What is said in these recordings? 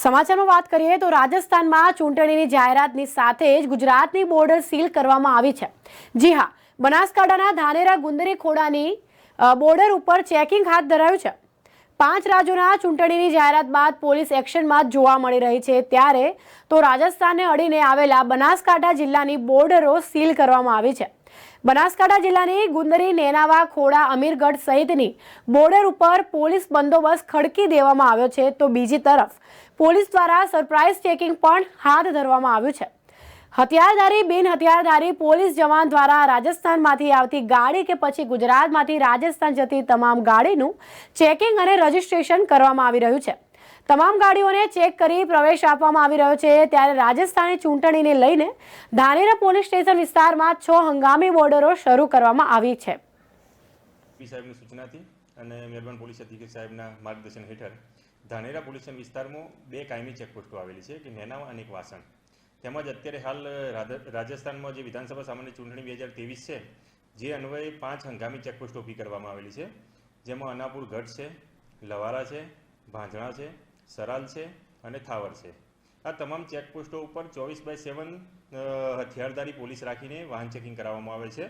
સમાચારમાં વાત કરીએ તો રાજસ્થાનમાં ચૂંટણીની જાહેરાતની સાથે જ ગુજરાતની બોર્ડર સીલ કરવામાં આવી છે. જી હા, બનાસકાંઠાના ધાનેરા ગુંદરી ખોડાની બોર્ડર ઉપર ચેકિંગ હાથ ધરાયું છે. પાંચ રાજ્યોના ચૂંટણીની જાહેરાત બાદ પોલીસ એક્શનમાં જોવા મળી રહી છે. ત્યારે તો રાજસ્થાનને અડીને આવેલા બનાસકાંઠા જિલ્લાની બોર્ડરો સીલ કરવામાં આવી છે. બનાસકાંઠા જિલ્લાની ગુંદરી, નેનાવા, ખોડા, અમીરગઢ સહિતની બોર્ડર ઉપર પોલીસ બંદોબસ્ત ખડકી દેવામાં આવ્યો છે તો બીજી તરફ પોલીસ દ્વારા સરપ્રાઇઝ ચેકિંગ પણ હાથ ધરવામાં આવ્યું છે. હથિયારધારી બિન હથિયારધારી પોલીસ જવાન દ્વારા રાજસ્થાનમાંથી આવતી ગાડી કે પછી ગુજરાતમાંથી રાજસ્થાન જતી તમામ ગાડીનું ચેકિંગ અને રજીસ્ટ્રેશન કરવામાં આવી રહ્યું છે. તમામ ગાડીઓને ચેક કરી પ્રવેશ આપવામાં આવી રહ્યો છે. ત્યારે રાજસ્થાની ચૂંટણીને લઈને ધાનેરા પોલીસ સ્ટેશન વિસ્તારમાં છ હંગામી બોર્ડરો શરૂ કરવામાં આવી છે. સૂચનાથી અને મહેરબાન પોલીસ અધિક્ષક સાહેબના માર્ગદર્શન હેઠળ ધાનેરા પોલીસ વિસ્તારમાં બે કાયમી ચેકપોસ્ટો આવેલી છે, કે નેનાવા અને વાસણ. તેમજ અત્યારે હાલ રાજસ્થાનમાં જે વિધાનસભા સામાન્ય ચૂંટણી બે હજાર ત્રેવીસ છે, જે અન્વયે પાંચ હંગામી ચેકપોસ્ટો ઊભી કરવામાં આવેલી છે. જેમાં અનાપુર ગઢ છે, લવારા છે ભાંજણા છે, સરાલ છે અને થાવર છે. આ તમામ ચેકપોસ્ટો ઉપર ચોવીસ બાય સેવન હથિયારધારી પોલીસ રાખીને વાહન ચેકિંગ કરાવવામાં આવે છે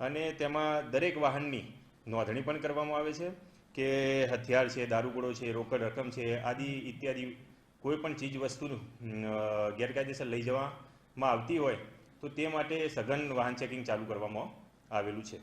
અને તેમાં દરેક વાહનની નોંધણી પણ કરવામાં આવે છે કે હથિયાર છે, દારૂગોળો છે, રોકડ રકમ છે, આદિ ઇત્યાદિ કોઈ પણ ચીજ વસ્તુનું ગેરકાયદેસર લઈ જવામાં આવતી હોય તો તે માટે સઘન વાહન ચેકિંગ ચાલુ કરવામાં આવેલું છે.